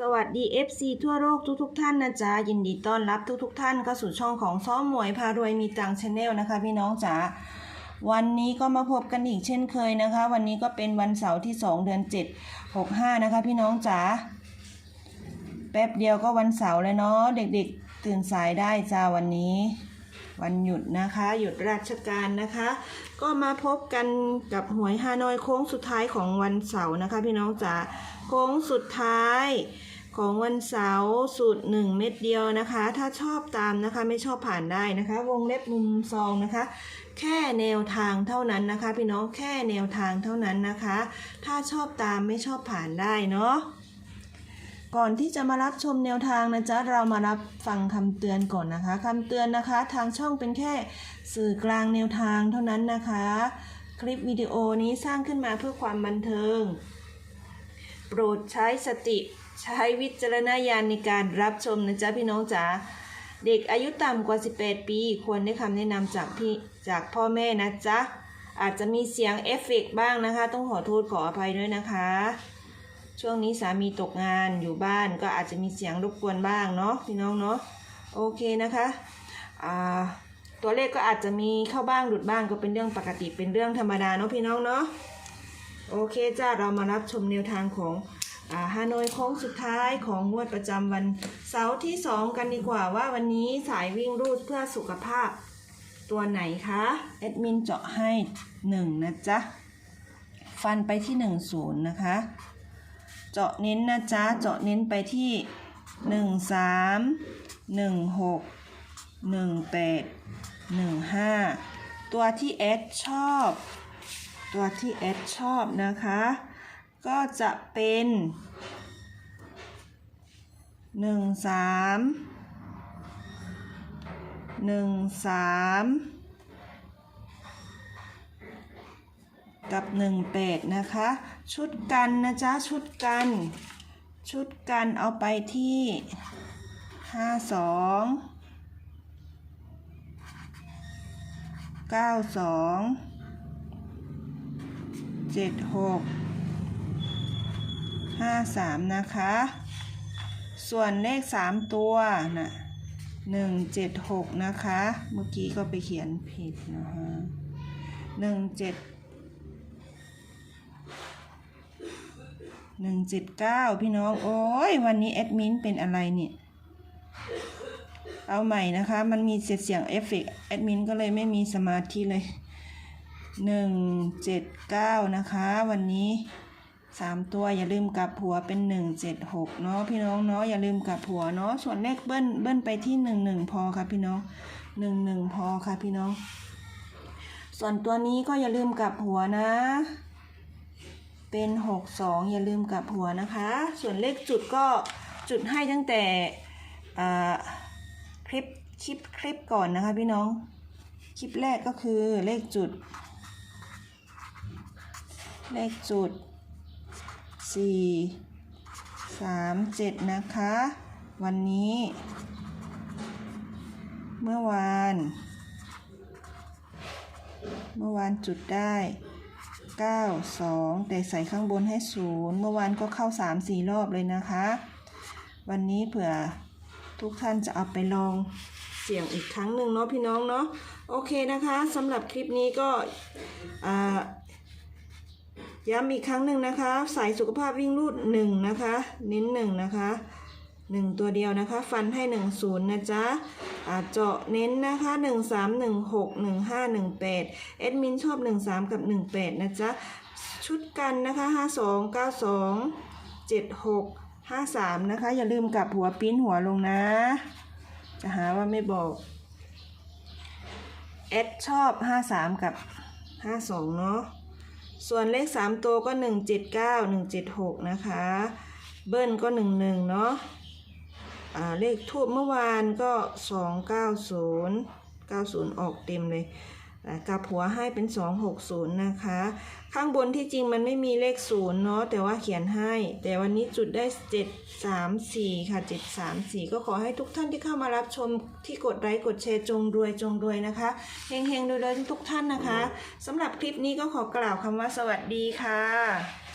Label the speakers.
Speaker 1: สวัสดี FC ทั่วโลกทุกๆทท่านนะจ๊ะ ยินดีต้อนรับทุกๆทท่านเข้าสู่ช่องของซ้อมหมวยพารวยมีตังชาแนลนะคะ พี่น้องจ๋าวันนี้ก็มาพบกันอีกเช่นเคยนะคะ วันนี้ก็เป็นวันเสาร์ที่ 2 เดือน 7 65 นะคะ พี่น้องจ๋าแป๊บเดียวก็วันเสาร์แล้วเนาะเด็กๆ ตื่นสายได้จ้าวันนี้ วันหยุดนะคะ หยุดราชการนะคะ ก็มาพบกันกับหวยฮานอยโค้งสุดท้ายของวันเสาร์นะคะ พี่น้องจ๋าโค้งสุดท้ายของวันเสาร์สูตรหนึ่งเม็ดเดียวนะคะ ถ้าชอบตามนะคะไม่ชอบผ่านได้นะคะ วงเล็บมุมซองนะคะ แค่แนวทางเท่านั้นนะคะ พี่น้องแค่แนวทางเท่านั้นนะคะ ถ้าชอบตามไม่ชอบผ่านได้เนาะ ก่อนที่จะมารับชมแนวทางนะจ๊ะเรามารับฟังคำเตือนก่อนนะคะคำเตือนนะคะ ทางช่องเป็นแค่สื่อกลางแนวทางเท่านั้นนะคะ คลิปวิดีโอนี้สร้างขึ้นมาเพื่อความบันเทิง โปรดใช้สติใช้วิจารณญาณในการรับชมนะจ๊ะพี่น้องจ๋าเด็กอายุต่ำกว่า 18 ปี ควรได้คำแนะนำจากพี่จากพ่อแม่นะจ๊ะอาจจะมีเสียงเอฟเฟกต์บ้างนะคะ ต้องขอโทษขออภัยด้วยนะคะ ช่วงนี้สามีตกงานอยู่บ้านก็อาจจะมีเสียงรบกวนบ้างเนาะพี่น้องเนาะโอเคนะคะตัวเลขก็อาจจะมีเข้าบ้างหลุดบ้างก็เป็นเรื่องปกติเป็นเรื่องธรรมดาเนาะพี่น้องเนาะโอเคจ้าเรามารับชมแนวทางของฮานอยโค้งสุดท้ายของงวดประจำวันเสาร์ที่ 2 กันดีกว่าว่าวันนี้สายวิ่งรูดเพื่อสุขภาพตัวไหนคะแอดมินเจาะให้ 1 นะจ๊ะ ฟันไปที่ 10 นะคะ เจาะเน้นนะจ๊ะ เจาะเน้นไปที่ 1 3 1 6 1 8 1 5 ตัวที่แอดชอบ ตัวที่แอดชอบนะคะ ก็จะเป็น 1 3 1 3 กับ 18 นะคะ ชุดกันนะจ๊ะ ชุดกัน ชุดกันเอาไปที่ 52 92 76 53 นะคะ ส่วนเลข 3 ตัวนะ176 นะคะ เมื่อกี้ก็ไปเขียนผิดนะคะ1 7 หนึ่งเจ็ดเก้าพี่น้อง โอ้ย วันนี้แอดมินเป็นอะไรเนี่ย เอาใหม่นะคะ มันมีเสียงเสียงเอฟเฟกต์แอดมินก็เลยไม่มีสมาธิเลยหนึ่งเจ็ดเก้านะคะ วันนี้สามตัวอย่าลืมกลับหัวเป็นหนึ่งเจ็ดหกเนาะพี่น้องเนาะอย่าลืมกลับหัวเนาะส่วนเลขเบิ้ลเบิ้ลไปที่หนึ่งหนึ่งพอค่ะพี่น้องหนึ่งหนึ่งพอค่ะพี่น้อง ส่วนตัวนี้ก็อย่าลืมกลับหัวนะ เป็นหกสองอย่าลืมกลับหัวนะคะ ส่วนเลขจุดก็จุดให้ตั้งแต่คลิปคลิปคลิปก่อนนะคะพี่น้อง คลิปแรกก็คือเลขจุด เลขจุดสี่สามเจ็ดนะคะ วันนี้ เมื่อวาน เมื่อวานจุดได้ 9 2 แต่ใส่ข้างบนให้ศูนย์เมื่อวานก็เข้า 3 4 รอบเลยนะคะ วันนี้เผื่อทุกท่านจะเอาไปลองเสี่ยงอีกครั้งหนึ่งเนาะพี่น้องเนาะโอเคนะคะสำหรับคลิปนี้ก็ย้ำอีกครั้งหนึ่งนะคะ สายสุขภาพวิ่งรูดหนึ่งนะคะ เน้นหนึ่งนะคะ หนึ่งตัวเดียวนะคะ ฟันให้หนึ่งศูนย์นะจ๊ะเจาะเน้นนะคะหนึ่งสามหนึ่งหกหนึ่งห้าหนึ่งแปดเอ็ดมินชอบหนึ่งสามกับหนึ่งแปดนะจ๊ะ ชุดกันนะคะห้าสองเก้าสองเจ็ดหกห้าสามนะคะ อย่าลืมกลับหัวปิ้นหัวลงนะ จะหาว่าไม่บอก เอดชอบห้าสามกับห้าสองเนาะส่วนเลขสามตัวก็หนึ่งเจ็ดเก้าหนึ่งเจ็ดหกนะคะ เบิ้ลก็หนึ่งหนึ่งเนาะ เลขทูบเมื่อวานก็สองเก้าศูนย์เก้าศูนย์ออกเต็มเลยกับหัวให้เป็นสองหกศูนย์นะคะ ข้างบนที่จริงมันไม่มีเลขศูนย์เนาะแต่ว่าเขียนให้ แต่วันนี้จุดได้เจ็ดสามสี่ค่ะเจ็ดสามสี่ก็ขอให้ทุกท่านที่เข้ามารับชมที่กดไลค์กดแชร์จงรวยจงรวยนะคะเฮงเฮงๆรวยๆทุกท่านนะคะสำหรับคลิปนี้ก็ขอกล่าวคำว่าสวัสดีค่ะ